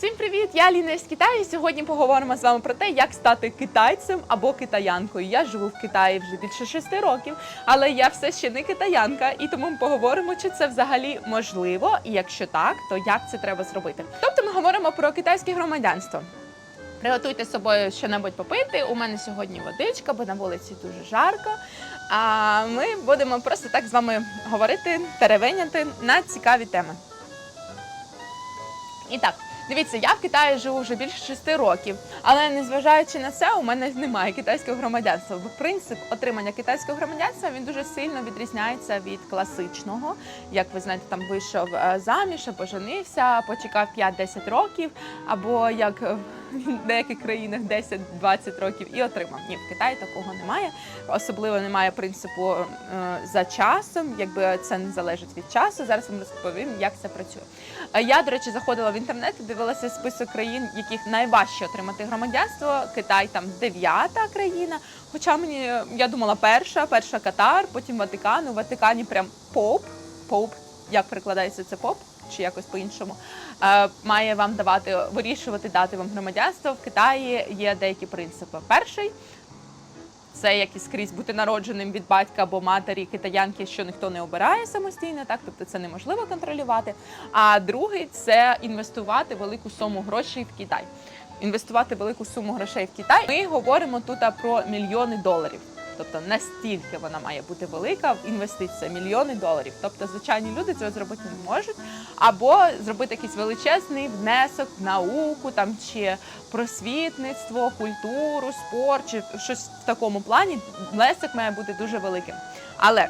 Всім привіт! Я Ліна з Китаю. Сьогодні поговоримо з вами про те, як стати китайцем або китаянкою. Я живу в Китаї вже більше шести років, але я все ще не китаянка, і тому ми поговоримо, чи це взагалі можливо, і якщо так, то як це треба зробити. Тобто ми говоримо про китайське громадянство. Приготуйте з собою щось попити. У мене сьогодні водичка, бо на вулиці дуже жарко. А ми будемо просто так з вами говорити, теревеняти на цікаві теми. І так, дивіться, я в Китаї живу вже більше шести років, але незважаючи на це, у мене немає китайського громадянства. Бо принцип отримання китайського громадянства він дуже сильно відрізняється від класичного. Як ви знаєте, там вийшов е, заміж або женився, почекав 5-10 років, або як в деяких країнах 10-20 років і отримав. Ні, в Китаї такого немає. Особливо немає принципу е, за часом, якби це не залежить від часу. Зараз вам розповім, як це працює. Е, Я, до речі, заходила в інтернет і дивилася список країн, яких найважче отримати громадянство. Китай там дев'ята країна. Хоча мені я думала, перша, перша Катар, потім Ватикан. У Ватикані прям поп. Поп, як перекладається це поп? Чи якось по-іншому е, має вам давати вирішувати дати вам громадянство. В Китаї є деякі принципи. Перший це як і скрізь бути народженим від батька або матері китаянки, що ніхто не обирає самостійно, так тобто це неможливо контролювати. А другий це інвестувати велику суму грошей в Китай. Інвестувати велику суму грошей в Китай. Ми говоримо тут про мільйони доларів. Тобто настільки вона має бути велика інвестиція, мільйони доларів. Тобто, звичайні люди цього зробити не можуть, або зробити якийсь величезний внесок в науку, там чи просвітництво, культуру, спорт, чи щось в такому плані. Внесок має бути дуже великим. Але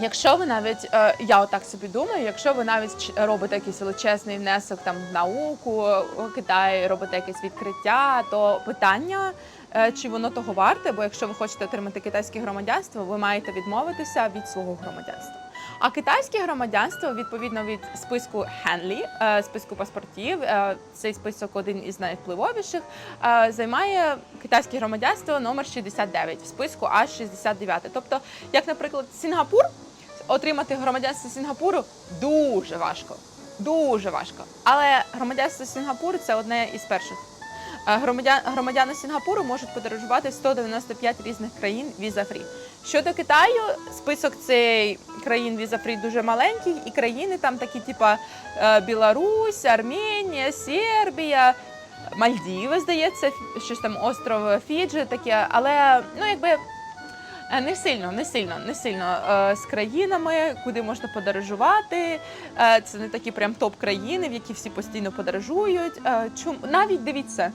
Якщо ви навіть е, я отак собі думаю, якщо ви навіть робите якийсь величезний внесок там в науку у Китаї, робите якесь відкриття, то питання, е, чи воно того варте, бо якщо ви хочете отримати китайське громадянство, ви маєте відмовитися від свого громадянства. А китайське громадянство відповідно від списку Хенлі, списку паспортів, е, цей список один із найвпливовіших, займає китайське громадянство номер 69 в списку аж 69. Тобто, як, наприклад, Сінгапур отримати громадянство Сінгапуру дуже важко. Дуже важко. Але громадянство Сінгапуру це одне із перших. Е, Громадян, громадяни Сінгапуру можуть подорожувати в 195 різних країн віза-фрі. Щодо Китаю, список цей країн віза-фрі дуже маленький, і країни там такі, типа е, Білорусь, Арменія, Сербія, Мальдіви, здається, щось там остров Фіджі таке, але ну якби. Е, Не сильно, не сильно, не сильно е, з країнами, куди можна подорожувати. Е, Це не такі прям топ-країни, в які всі постійно подорожують. Чому навіть дивіться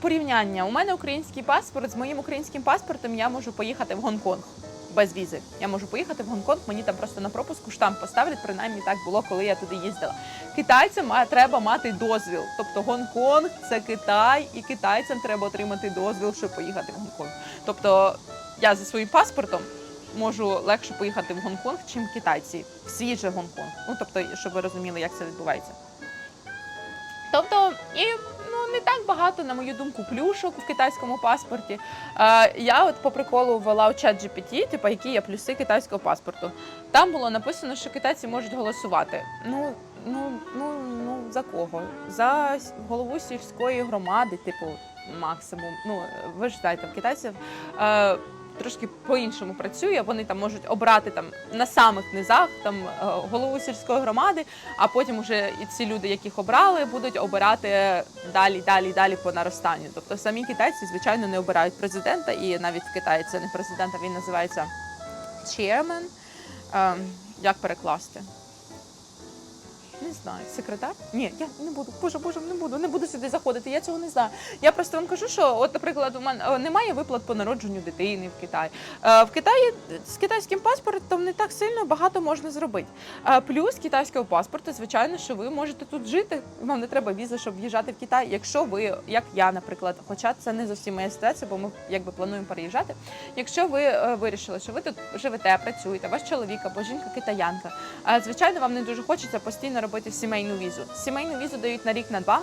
порівняння. У мене український паспорт з моїм українським паспортом я можу поїхати в Гонконг. Без візи я можу поїхати в Гонконг. Мені там просто на пропуску штамп поставлять. Принаймні так було, коли я туди їздила. Китайцям треба мати дозвіл. Тобто Гонконг це Китай, і китайцям треба отримати дозвіл, щоб поїхати в Гонконг. Тобто я зі своїм паспортом можу легше поїхати в Гонконг, чим китайці. В свій же Гонконг. Ну тобто, щоб ви розуміли, як це відбувається. Тобто, і ну не так багато, на мою думку, плюшок в китайському паспорті. Е, я от по приколу ввела у чат GPT, типу, які є плюси китайського паспорту. Там було написано, що китайці можуть голосувати. Ну, ну, ну, ну за кого? За голову сільської громади, типу, максимум. Ну, ви ж знаєте, в китайців. Е, Трошки по-іншому працює. Вони там можуть обрати там на самих низах там е, голову сільської громади, а потім уже і ці люди, яких обрали, будуть обирати далі, далі, далі по наростанню. Тобто самі китайці, звичайно, не обирають президента, і навіть в Китаї це не президент, а він називається chairman. Ем, як перекласти? Знаю, секретар? Ні, я не буду. Боже, боже, не буду, не буду сюди заходити. Я цього не знаю. Я просто вам кажу, що, от, наприклад, у мене е, немає виплат по народженню дитини в Китаї. Е, В Китаї з китайським паспортом не так сильно багато можна зробити. Е, Плюс китайського паспорту, звичайно, що ви можете тут жити. Вам не треба візи, щоб в'їжджати в Китай. Якщо ви, як я, наприклад, хоча це не зовсім моя ситуація, бо ми якби плануємо переїжджати. Якщо ви е, вирішили, що ви тут живете, працюєте, ваш чоловік або жінка китаянка, е, звичайно, вам не дуже хочеться постійно робити отримуєте сімейну візу. Сімейну візу дають на рік на два.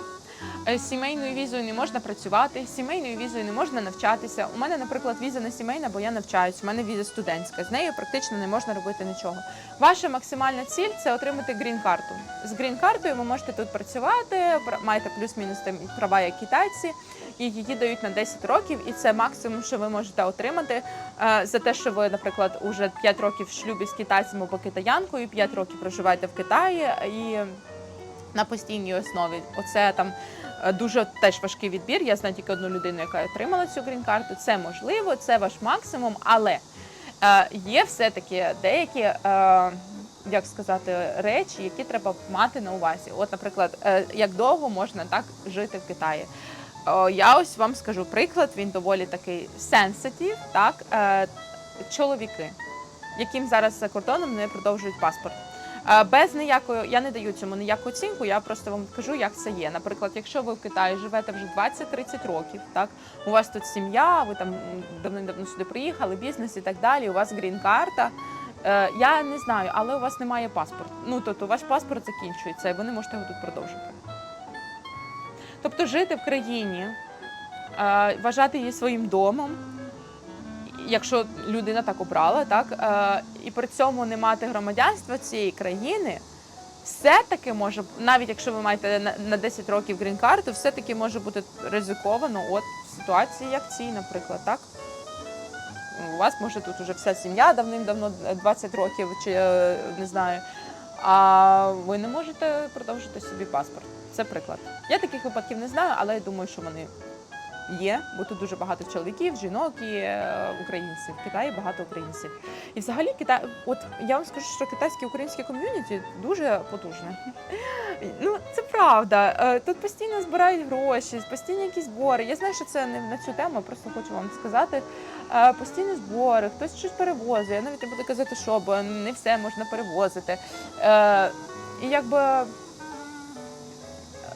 Е, Сімейною візою не можна працювати, сімейною візою не можна навчатися. У мене, наприклад, віза не сімейна, бо я навчаюсь. У мене віза студентська. З нею практично не можна робити нічого. Ваша максимальна ціль це отримати грін-карту. З грін-картою ви можете тут працювати, пр- маєте плюс-мінус права як китайці, і її дають на 10 років. І це максимум, що ви можете отримати е, за те, що ви, наприклад, уже 5 років в шлюбі з китайцем або китаянкою, 5 років проживаєте в Китаї і на постійній основі. Оце там е, дуже теж важкий відбір. Я знаю тільки одну людину, яка отримала цю грін-карту. Це можливо, це ваш максимум, але е, є все-таки деякі. Е, як сказати, речі, які треба мати на увазі. От, наприклад, як довго можна так жити в Китаї? Я ось вам скажу приклад. Він доволі такий сенситив. Так, чоловіки, яким зараз за кордоном не продовжують паспорт. Без ніякої, я не даю цьому ніяку оцінку, я просто вам кажу, як це є. Наприклад, якщо ви в Китаї живете вже 20-30 років, так у вас тут сім'я, ви там давним-давно сюди приїхали, бізнес і так далі. У вас грін-карта. Е, Я не знаю, але у вас немає паспорту. Ну тобто ваш паспорт закінчується, і ви не можете його тут продовжити. Тобто жити в країні, е, вважати її своїм домом, якщо людина так обрала, так е, і при цьому не мати громадянства цієї країни, все-таки може, навіть якщо ви маєте на, на 10 років грін-карту, все-таки може бути ризиковано от в ситуації, як цій, наприклад, так. У вас може тут уже вся сім'я давним-давно 20 років, чи е, не знаю. А ви не можете продовжити собі паспорт. Це приклад. Я таких випадків не знаю, але я думаю, що вони є, бо тут дуже багато чоловіків, жінок і е, українців. В Китаї багато українців. І взагалі Китай, от я вам скажу, що китайське українське ком'юніті дуже потужне. Ну це правда. Е, Тут постійно збирають гроші, постійно якісь збори. Я знаю, що це не на цю тему, просто хочу вам сказати. Е, Постійні збори, хтось щось перевозить. Я навіть не буду казати, що, бо не все можна перевозити. І якби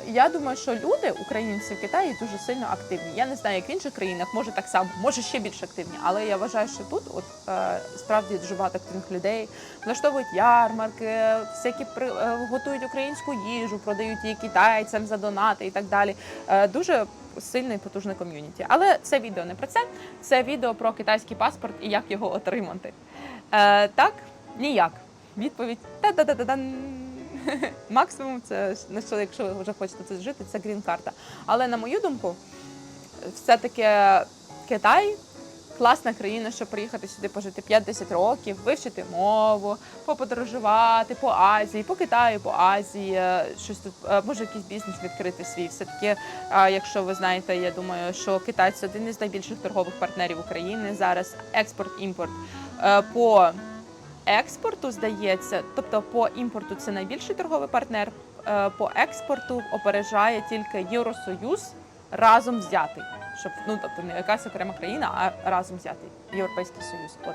я думаю, що люди, українці в Китаї, дуже сильно активні. Я не знаю, як в інших країнах, може так само, може ще більш активні. Але я вважаю, що тут, от е, справді дуже багато активних людей, влаштовують ярмарки, всякі при е, готують українську їжу, продають її китайцям за донати і так далі. Е, дуже сильне і потужне ком'юніті. Але це відео не про це. Це відео про китайський паспорт і як його отримати. Е, так, ніяк. Відповідь та-та-та-та-дан. Максимум це на що, якщо ви вже хочете тут жити, це грін-карта. Але на мою думку, все-таки Китай класна країна, щоб приїхати сюди пожити 5-10 років, вивчити мову, поподорожувати по Азії, по Китаю, по Азії, е, щось тут е, може якийсь бізнес відкрити свій. Все таки, якщо ви знаєте, я думаю, що Китай це один із найбільших торгових партнерів України зараз. Експорт-імпорт Е, по експорту здається, тобто по імпорту це найбільший торговий партнер. е, По експорту опережає тільки Євросоюз разом взятий, щоб ну тобто не якась окрема країна, а разом взятий Європейський Союз. От.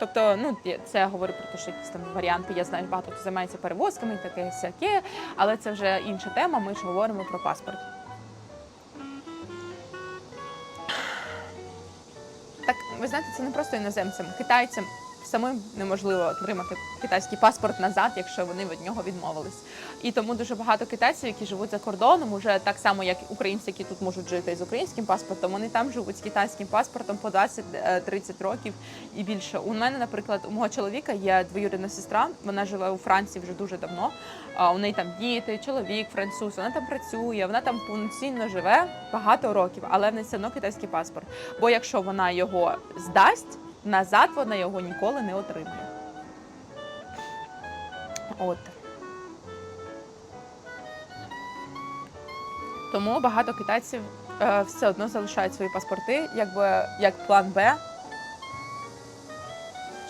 Тобто, ну це я говорю про те, що якісь там варіанти. Я знаю, багато хто займається перевозками, і таке всяке, але це вже інша тема. Ми ж говоримо про паспорт. Так, ви знаєте, це не просто іноземцям, китайцям самим неможливо отримати китайський паспорт назад, якщо вони від нього відмовились. І тому дуже багато китайців, які живуть за кордоном, уже так само, як українці, які тут можуть жити з українським паспортом, вони там живуть з китайським паспортом по 20-30 років і більше. У мене, наприклад, у мого чоловіка є двоюрідна сестра. Вона живе у Франції вже дуже давно. У неї там діти, чоловік, француз. Вона там працює, вона там повноцінно живе багато років, але в неї все одно китайський паспорт. Бо якщо вона його здасть, назад вона його ніколи не отримає. От. Тому багато китайців е, все одно залишають свої паспорти, якби як план Б,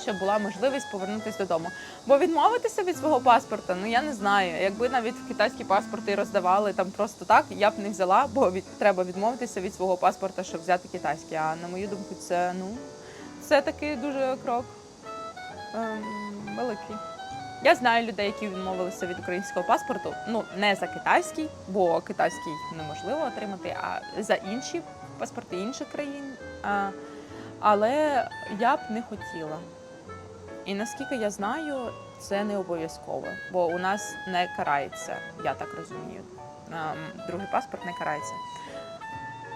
щоб була можливість повернутися додому. Бо відмовитися від свого паспорта, ну я не знаю. Якби навіть китайські паспорти роздавали там просто так, я б не взяла, бо від, треба відмовитися від свого паспорта, щоб взяти китайський. А на мою думку, це ну це такий дуже крок ем, великий. Я знаю людей, які відмовилися від українського паспорту. Ну не за китайський, бо китайський неможливо отримати, а за інші паспорти інших країн. А, але я б не хотіла. І наскільки я знаю, це не обов'язково, бо у нас не карається, я так розумію. Ем, Другий паспорт не карається.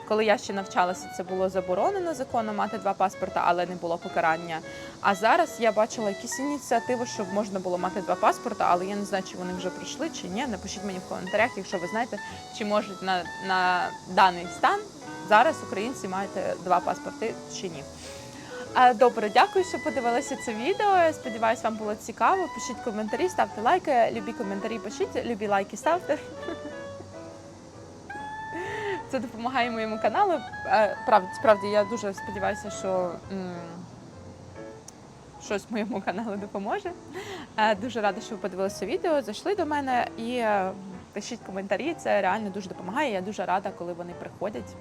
Коли я ще навчалася, це було заборонено законом мати два паспорта, але не було покарання. А зараз я бачила якісь ініціативи, щоб можна було мати два паспорта, але я не знаю, чи вони вже пройшли чи ні. Напишіть мені в коментарях, якщо ви знаєте, чи можуть на, на даний стан зараз українці маєте два паспорти чи ні. Добре, дякую, що подивилися це відео. Сподіваюсь, вам було цікаво. Пишіть коментарі, ставте лайки, любі коментарі пишіть, любі лайки ставте. Це допомагає моєму каналу. Правда, справді я дуже сподіваюся, що щось моєму каналу допоможе. Дуже рада, що ви подивилися відео, зайшли до мене і е, пишіть коментарі. Це реально дуже допомагає. Я дуже рада, коли вони приходять.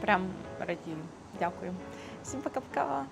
Прям радію. Дякую. Всім пока-пока.